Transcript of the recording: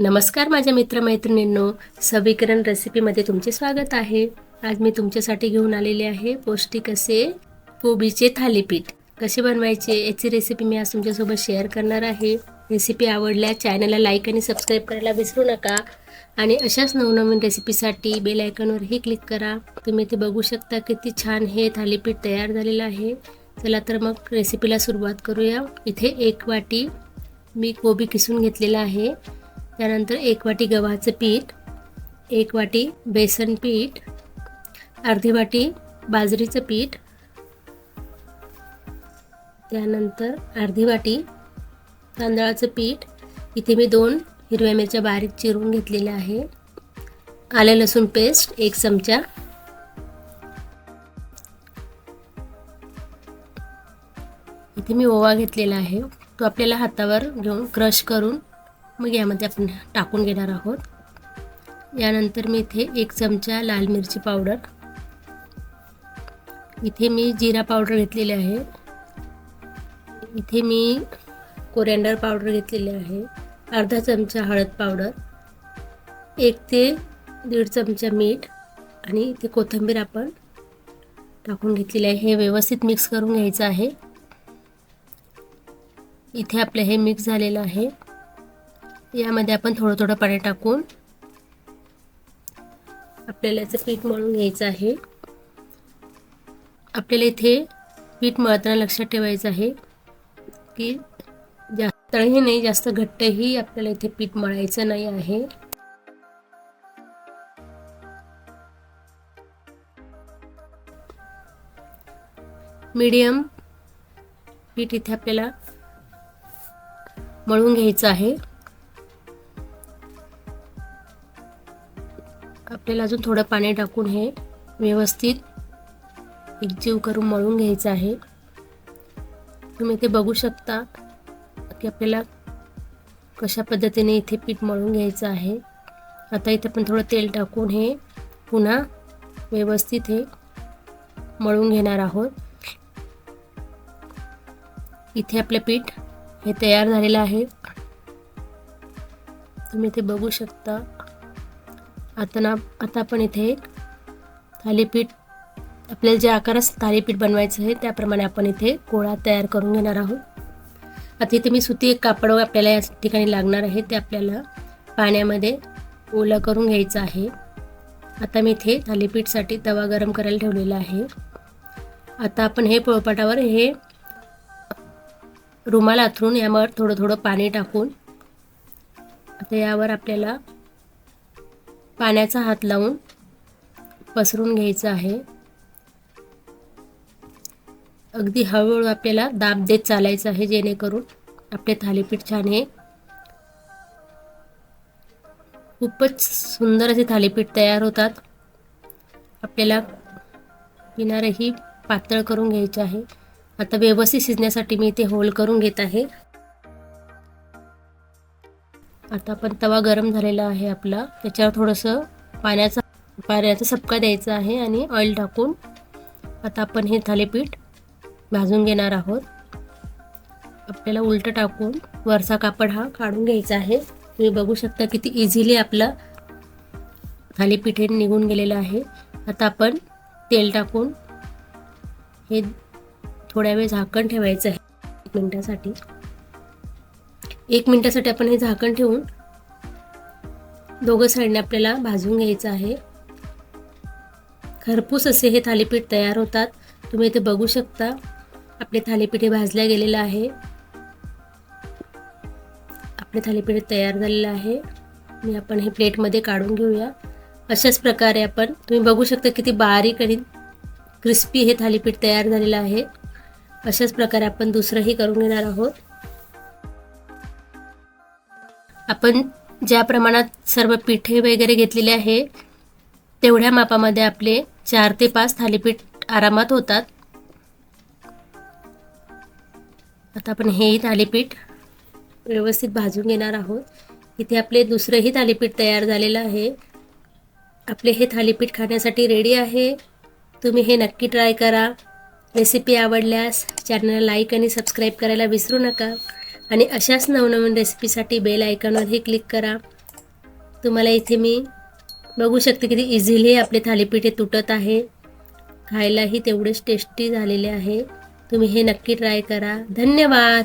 नमस्कार माझ्या मित्रमैत्रिणींनो सविकरण रेसिपीमध्ये तुमचे स्वागत आहे. आज मी तुमच्यासाठी घेऊन आलेले आहे पौष्टिक असे कोबीचे थालीपीठ. कसे बनवायचे याची रेसिपी मी आज तुमच्यासोबत शेअर करणार आहे. रेसिपी आवडल्यास चॅनलला लाईक आणि सबस्क्राईब करायला विसरू नका. आणि अशाच नवनवीन रेसिपीसाठी बेल आयकॉनवरही क्लिक करा. तुम्ही ते बघू शकता किती छान हे थालीपीठ तयार झालेलं आहे. चला तर मग रेसिपीला सुरुवात करूया. इथे एक वाटी मी कोबी किसून घेतलेला आहे. त्यानंतर एक वाटी गव्हाचं पीठ एक वाटी बेसन पीठ अर्धी वाटी बाजरीचं पीठ त्यानंतर अर्धी वाटी तांदळाचं पीठ. इथे मी दोन हिरव्या मिरच्या बारीक चिरून घेतलेल्या आहे. आलं लसूण पेस्ट एक चमचा. इथे मी ओवा घेतलेला आहे. तो आपल्याला हातावर घेऊन क्रश करून मग यामध्ये आपण टाकून घेणार आहोत. यानंतर मी इथे एक चमचा लाल मिरची पावडर. इथे मी जिरा पावडर घेतलेले आहे. इथे मी कोरिअँडर पावडर घेतलेले आहे. अर्धा चमचा हळद पावडर. एक ते दीड चमचा मीठ आणि इथे कोथिंबीर आपण टाकून घेतलेले आहे. हे व्यवस्थित मिक्स करून घ्यायचं आहे. इथे आपलं हे मिक्स झालेलं आहे. यामध्ये आपण थोडं थोडं पाणी टाकून आपल्याला याचं पीठ मळून घ्यायचं आहे. आपल्याला इथे पीठ मळताना लक्षात ठेवायचं आहे की जास्त तळही नाही जास्त घट्टही आपल्याला इथे पीठ मळायचं नाही आहे. मीडियम पीठ इथे आपल्याला मळून घ्यायचं आहे. आपल्याला अजून थोडं पाणी टाकून हे व्यवस्थित एकजीव करून मळून घ्यायचं आहे. तुम्ही इथे बघू शकता की आपल्याला कशा पद्धतीने इथे पीठ मळून घ्यायचं आहे. आता इथे पण थोडं तेल टाकून हे पुन्हा व्यवस्थित हे मळून घेणार आहोत. इथे आपलं पीठ हे तयार झालेलं आहे. तुम्ही इथे बघू शकता आता ना आता आपण इथे एक थालीपीठ आपल्याला ज्या आकारात थालीपीठ बनवायचं आहे त्याप्रमाणे आपण इथे गोळा तयार करून घेणार आहोत. आता इथे मी सुती एक कापड आपल्याला या ठिकाणी लागणार आहे ते आपल्याला पाण्यामध्ये ओलं करून घ्यायचं आहे. आता मी इथे थालीपीठसाठी तवा गरम करायला ठेवलेला आहे. आता आपण हे पोळपाटावर हे रुमाल आथरून यावर थोडं थोडं पाणी टाकून आता यावर आपल्याला पाण्याचा हात लावून पसरून घ्यायचं आहे. अगदी हळूहळू आपल्याला दाब देत चालायचं आहे जेणेकरून आपले थालीपीठ छान हे खूपच सुंदर असे थालीपीठ तयार होतात. आपल्याला किनारही पातळ करून घ्यायचे आहे. आता व्यवस्थित शिजण्यासाठी मी इथे होल करून घेत आहे. आता आपण तवा गरम झालेला आहे आपला. त्याच्यावर थोडंसं पाण्याचा पाण्याचा सपका द्यायचा आहे आणि ऑइल टाकून आता आपण हे थालीपीठ भाजून घेणार आहोत. आपल्याला उलटं टाकून वरचा कापड हा काढून घ्यायचा आहे. तुम्ही बघू शकता किती इझिली आपलं थालीपीठ हे निघून गेलेलं आहे. आता आपण तेल टाकून हे थोड्या वेळ झाकण ठेवायचं आहे. एक मिनटासाठी. एक मिनटासाठी आपण हे झाकण ठेवून दोघं साईडने आपल्याला भाजून घ्यायचं आहे. खरपूस असे हे थालीपीठ तयार होतात. तुम्ही इथे बघू शकता आपले थालीपीठ हे भाजल्या गेलेलं आहे. आपले थालीपीठ तयार झालेलं आहे. मी आपण हे प्लेटमध्ये काढून घेऊया. अशाच प्रकारे आपण तुम्ही बघू शकता किती बारीक आणि क्रिस्पी हे थालीपीठ तयार झालेलं आहे. अशाच प्रकारे आपण दुसरंही करून घेणार आहोत. आपण ज्या प्रमाणात सर्व पिठे वगैरे घेतलेले आहे तेवढ्या मापामध्ये आपले चार ते पाच थालीपीठ आरामात होतात. आता आपण हेही थालीपीठ व्यवस्थित भाजून घेणार आहोत. इथे आपले दुसरंही थालीपीठ तयार झालेलं आहे. आपले हे थालीपीठ खाण्यासाठी रेडी आहे. तुम्ही हे नक्की ट्राय करा. रेसिपी आवडल्यास चॅनलला लाईक आणि सबस्क्राईब करायला विसरू नका. आणि अशाच नवनवीन रेसिपीसाठी बेल आयकॉनवरही क्लिक करा. तुम्हाला इथे मी बघू शकते किती इझिली आपले थालीपीठे तुटत आहे. खायलाही तेवढेच टेस्टी झालेले आहे. तुम्ही हे नक्की ट्राय करा. धन्यवाद!